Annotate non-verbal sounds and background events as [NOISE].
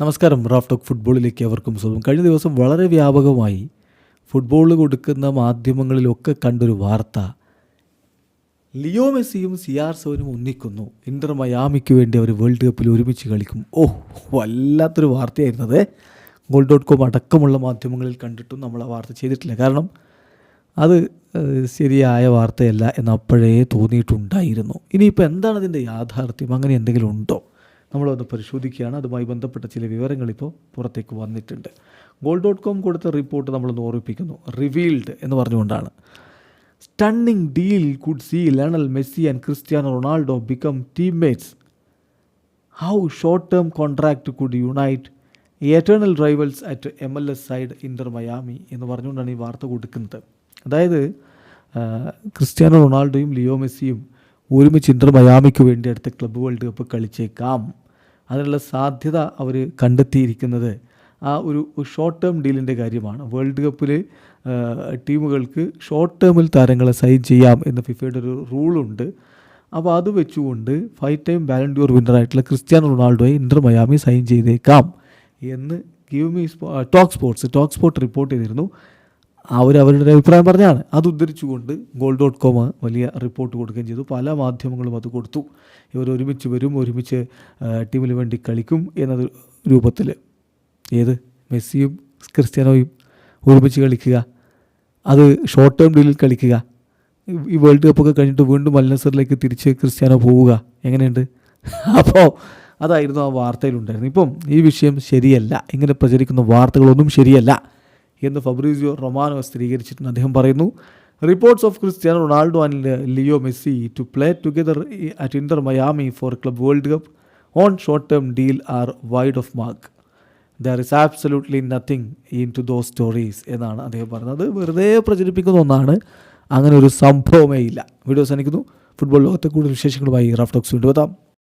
നമസ്കാരം Raf talk ഫുട്ബോളിലേക്ക് അവർക്കും സ്വന്തം. കഴിഞ്ഞ ദിവസം വളരെ വ്യാപകമായി ഫുട്ബോൾ കൊടുക്കുന്ന മാധ്യമങ്ങളിലൊക്കെ കണ്ടൊരു വാർത്ത. ലിയോ മെസ്സിയും സി ആർ സെവനും ഒന്നിക്കുന്നു. ഇന്റർ മയാമിക്ക് വേണ്ടി അവർ വേൾഡ് കപ്പിൽ ഒരുമിച്ച് കളിക്കും. ഓ വല്ലാത്തൊരു വാർത്തയായിരുന്നത്. ഗോൾ ഡോട്ട് കോം അടക്കമുള്ള മാധ്യമങ്ങളിൽ കണ്ടിട്ടും നമ്മൾ ആ വാർത്ത ചെയ്തിട്ടില്ല. കാരണം അത് ശരിയായ വാർത്തയല്ല എന്ന് അപ്പോഴേ തോന്നിയിട്ടുണ്ടായിരുന്നു. ഇനിയിപ്പോൾ എന്താണ് അതിന്റെ യാഥാർത്ഥ്യം? അങ്ങനെ എന്തെങ്കിലും ഉണ്ടോ? നമ്മളതൊന്ന് പരിശോധിക്കുകയാണ്. അതുമായി ബന്ധപ്പെട്ട ചില വിവരങ്ങൾ ഇപ്പോൾ പുറത്തേക്ക് വന്നിട്ടുണ്ട്. ഗോൾഡ് ഡോട്ട് കോം കൊടുത്ത റിപ്പോർട്ട് നമ്മളൊന്ന് ഓർമ്മിപ്പിക്കുന്നു. റിവീൽഡ് എന്ന് പറഞ്ഞുകൊണ്ടാണ്. Stunning deal could see Lionel Messi and Cristiano Ronaldo become teammates how short term contract could unite eternal rivals at M L S side Inter Miami എന്ന് പറഞ്ഞുകൊണ്ടാണ് ഈ വാർത്ത കൊടുക്കുന്നത്. അതായത് ക്രിസ്ത്യാനോ റൊണാൾഡോയും ലിയോ മെസ്സിയും ഒരുമിച്ച് ഇന്റർ മയാമിക്ക് വേണ്ടി അടുത്ത ക്ലബ് വേൾഡ് കപ്പ് കളിച്ചേക്കാം. അതിനുള്ള സാധ്യത അവർ കണ്ടെത്തിയിരിക്കുന്നത്. ആ ഒരു ഷോർട്ട് ടേം ഡീലിന്റെ കാര്യമാണ്. വേൾഡ് കപ്പിൽ ടീമുകൾക്ക് ഷോർട്ട് ടേമിൽ താരങ്ങളെ സൈൻ ചെയ്യാം എന്ന് ഫിഫയുടെ ഒരു റൂളുണ്ട് അപ്പോൾ അത് വെച്ചുകൊണ്ട് ഫൈവ് ടൈം ബാലൻഡ്യൂർ വിന്നറായിട്ടുള്ള ക്രിസ്ത്യാനോ റൊണാൾഡോയെ ഇന്റർ മയാമി സൈൻ ചെയ്തേക്കാം എന്ന് give me talk sports talk sport report ചെയ്തിരുന്നു. അവർ അവരുടെ അഭിപ്രായം പറഞ്ഞാണ് അത് ഉദ്ധരിച്ചുകൊണ്ട് ഗോൾ ഡോട്ട് കോം വലിയ റിപ്പോർട്ട് കൊടുക്കുകയും ചെയ്തു. പല മാധ്യമങ്ങളും അത് കൊടുത്തു. ഇവർ ഒരുമിച്ച് വരും ഒരുമിച്ച് ടീമിന് വേണ്ടി കളിക്കും എന്ന രൂപത്തിൽ ഏത്? മെസ്സിയും ക്രിസ്ത്യാനോയും ഒരുമിച്ച് കളിക്കുക. അത് ഷോർട്ട് ടേം ഡീലിൽ കളിക്കുക. ഈ വേൾഡ് കപ്പൊക്കെ കഴിഞ്ഞിട്ട് വീണ്ടും മല്ലസറിലേക്ക് തിരിച്ച് ക്രിസ്ത്യാനോ പോവുക. എങ്ങനെയുണ്ട്? [LAUGHS] അപ്പോൾ അതായിരുന്നു ആ വാർത്തയിലുണ്ടായിരുന്നു ഇപ്പം ഈ വിഷയം ശരിയല്ല. ഇങ്ങനെ പ്രചരിക്കുന്ന വാർത്തകളൊന്നും ശരിയല്ല. എന്ന് ഫബ്രീസിയോ റൊമാനോ സ്ഥിരീകരിച്ചിട്ടുണ്ട് അദ്ദേഹം പറയുന്നു. Reports of Cristiano Ronaldo and Leo Messi to play together at Inter Miami for Club World Cup on short term deal are wide of mark there is absolutely nothing in to those stories എന്നാണ് അദ്ദേഹം പറഞ്ഞത്. വെറുതെ പ്രചരിപ്പിക്കുന്ന ഒന്നാണ്. അങ്ങനെ ഒരു സംഭവമേ ഇല്ല. Video അവസാനിക്കുന്നു. ഫുട്ബോൾ ലോകത്തെ കൂടുതൽ വിശേഷങ്ങളുമായി റാഫ്റ്റോക്സ് വീണ്ടും എത്താം.